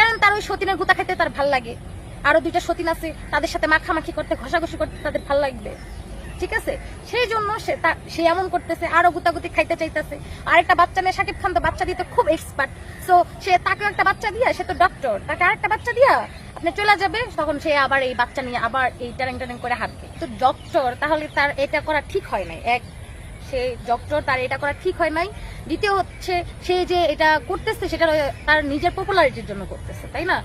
কারণ তার ওই সতীনের গুতা খেতে তার ভালো লাগে। আরও দুইটা সতীন আছে, তাদের সাথে মাখামাখি করতে, ঘষাঘষি করতে তাদের ভালো লাগবে। ঠিক আছে? সেই জন্য সে সে এমন করতেছে, আরও গুতাগুতি খাইতে চাইতেছে। আরেকটা বাচ্চা মেয়ে, শাকিব খান তো বাচ্চা দিতে খুব এক্সপার্ট সো সে তাকে একটা বাচ্চা দিয়া, সে তো ডক্টর তাকে আরেকটা বাচ্চা দিয়া, আপনি চলে যাবে, তখন সে আবার এই বাচ্চা নিয়ে আবার এই টারেং টারেং করে হাঁটবে। তো ডক্টর তাহলে তার এটা করা ঠিক হয় নাই, এক সে ডক্টর তার এটা করা ঠিক হয় নাই। দ্বিতীয় হচ্ছে সে যে এটা করতেছে সেটা তার নিজের পপুলারিটির জন্য করতেছে তাই না।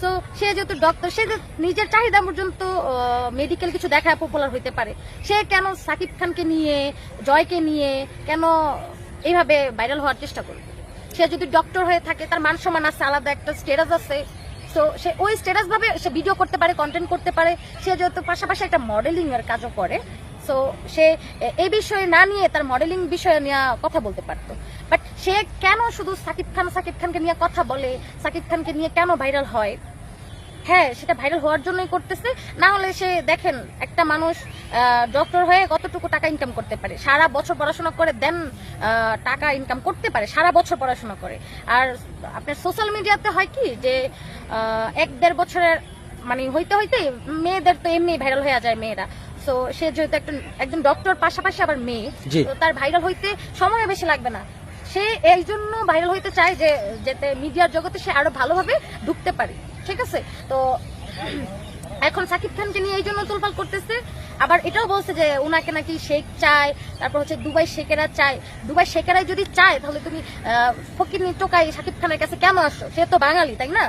সো সে যেহেতু ডক্টর সে নিজের চাহিদা পর্যন্ত মেডিকেল কিছু দেখায় পপুলার হইতে পারে। সে কেন সাকিব খানকে নিয়ে জয়কে নিয়ে কেন এইভাবে ভাইরাল হওয়ার চেষ্টা করবে? সে যদি ডক্টর হয়ে থাকে তার মান সম্মান আছে আলাদা একটা স্টেটাস আছে। তো সে ওই স্টেটাস ভাবে সে ভিডিও করতে পারে কন্টেন্ট করতে পারে। সে যেহেতু পাশাপাশি একটা মডেলিং এর কাজও করে সো সে এই বিষয়ে না নিয়ে তার মডেলিং বিষয়ে নিয়ে কথা বলতে পারতো। বাট সে কেন শুধু সাকিব খান, সাকিব খানকে নিয়ে কথা বলে? সাকিব খানকে নিয়ে কেন ভাইরাল হয়? হ্যাঁ সেটা ভাইরাল হওয়ার জন্যই করতেছে। না হলে সে, দেখেন, একটা মানুষ ডক্টর হয়ে কতটুকু টাকা ইনকাম করতে পারে? সারা বছর পড়াশোনা করে দেন টাকা ইনকাম করতে পারে, সারা বছর পড়াশোনা করে। আর আপনার সোশ্যাল মিডিয়াতে হয় কি যে এক দেড় বছরের মানে হইতে হইতে মেয়েদের তো এমনি ভাইরাল হয়ে যায় মেয়েরা। তো সে যেহেতু একটা একজন ডক্টর পাশাপাশি আবার মেয়ে তো তার ভাইরাল হইতে সময় বেশি লাগবে না। সে এই জন্য ভাইরাল হইতে চায় যে যাতে মিডিয়ার জগতে সে আরও ভালোভাবে ঢুকতে পারে। ঠিক আছে? তো এখন সাকিব খানকে নিয়ে এই জন্য তোলপাল করতেছে। আবার এটাও বলছে যে ওনাকে নাকি শেখ চায় তারপর হচ্ছে দুবাই শেখেরা চায়। দুবাই শেখেরাই যদি চায় তাহলে তুমি ফকির টোকাই সাকিব খানের কাছে কেন আসো সে তো বাঙালি তাই না?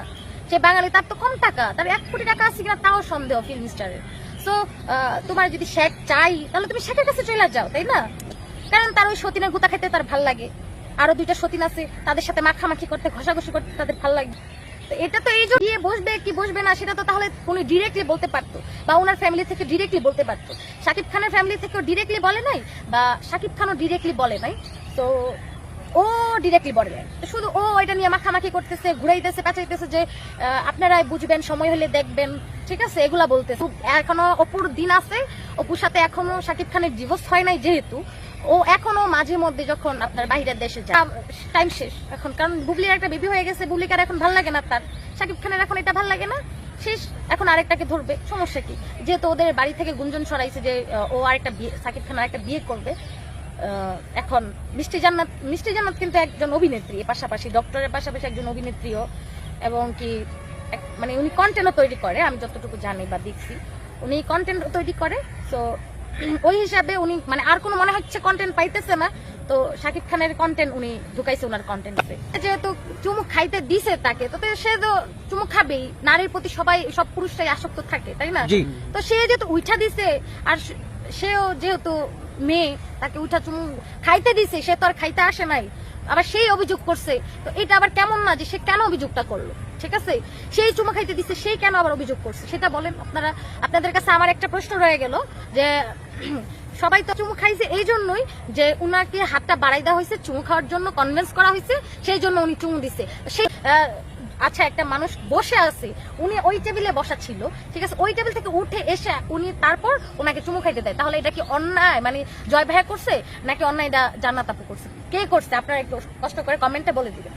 সে বাঙালি তার তো কম টাকা। তার এক কোটি টাকা আছে কিনা তাও সন্দেহ ফিল্ম স্টারের। সো তোমার যদি শেখ চাই, তাহলে তুমি শেখের কাছে চলে যাও, তাই না? কারণ তার ওই সতীনের গুতা খেতে তার ভালো লাগে। আরও দুইটা সতীন আছে, তাদের সাথে মাখামাখি করতে, ঘষাঘষি করতে তাদের ভালো লাগে। এটা তো এই যে গিয়ে বসবে, কি বসবে না, সেটা তো তাহলে উনি ডিরেক্টলি বলতে পারতো, বা ওনার ফ্যামিলি থেকে ডিরেক্টলি বলতে পারতো। শাকিব খানের ফ্যামিলি থেকেও ডিরেক্টলি বলে নাই, বা শাকিব খানও ডিরেক্টলি বলে নাই। তো ও ডিরেক্টলি নাই শুধু ও এটা নিয়ে মাখামাখি করতেছে, ঘুরাইতেছে পেঁচাইতেছে যে আপনারাই বুঝবেন, সময় হলে দেখবেন, ঠিক আছে? এগুলা বলতেছে। এখনও অপুর দিন আছে, অপুর সাথে এখনও শাকিব খানের ডিভোর্স হয় নাই যেহেতু। ও এখনও মাঝে মধ্যে যখন আপনার বাইরের দেশে যায় টাইম শেষ। এখন কারণ বুবলির একটা বেবি হয়ে গেছে, বুবলিকে আর এখন ভালো লাগে না তার। শাকিব খানের এখন এটা ভালো লাগে না, শেষ। এখন আরেকটাকে ধরবে, সমস্যা কি? যেহেতু ওদের বাড়ি থেকে গুঞ্জন সরাইছে যে ও আরেকটা বিয়ে সাকিব খান আরেকটা বিয়ে করবে এখন মিষ্টি জান্নাত মিষ্টি জান্নাত কিন্তু একজন অভিনেত্রী পাশাপাশি ডক্টরের পাশাপাশি একজন অভিনেত্রীও এবং কি মানে উনি কন্টেন্টও তৈরি করে আমি যতটুকু জানি বা দেখছি উনি কন্টেন্ট তৈরি করে তো ওই হিসাবে উনি মানে আর কোনো মনে হচ্ছে কন্টেন্ট পাইতেছে না তো শাকিব খানের কন্টেন্ট উনি ঢুকাইছে ওনার কন্টেন্টে যেহেতু চুমুক খাইতে দিছে তাকে তো সে তো চুমুক খাবেই নারীর প্রতি সবাই সব পুরুষটাই আসক্ত থাকে তাই না? তো সে যেহেতু উঠা দিছে আর সেও যেহেতু মেয়ে তাকে উঠা চুমু খাইতে দিছে, সে তো আর খাইতে আসে নাই। আবার সেই অভিযোগ করছে। তো এটা আবার কেমন না যে সে কেন অভিযোগটা করল? ঠিক আছে? সেই চুমা খাইতে দিচ্ছে সেই কেন আবার অভিযোগ করছে? সেটা বলেন আপনারা। আপনাদের কাছে আমার একটা প্রশ্ন রয়ে গেল যে, সবাই তো চুমু খাইছে এই জন্যই যে উনাকে হাতটা বাড়াই দেওয়া হয়েছে, চুমু খাওয়ার জন্য কনভিন্স করা হয়েছে, সেই জন্য উনি চুমু দিছে। সেই আচ্ছা একটা মানুষ বসে আছে, উনি ওই টেবিলে বসা ছিল, ঠিক আছে? ওই টেবিল থেকে উঠে এসে উনি তারপর ওনাকে চুমু খাইতে দেয়। তাহলে এটা কি অন্যায়? মানে জয় ভাইয়া করছে, নাকি অন্যায় এটা জান্নাত আপু করছে? কে করছে? আপনারা একটু কষ্ট করে কমেন্টে বলে দিবেন।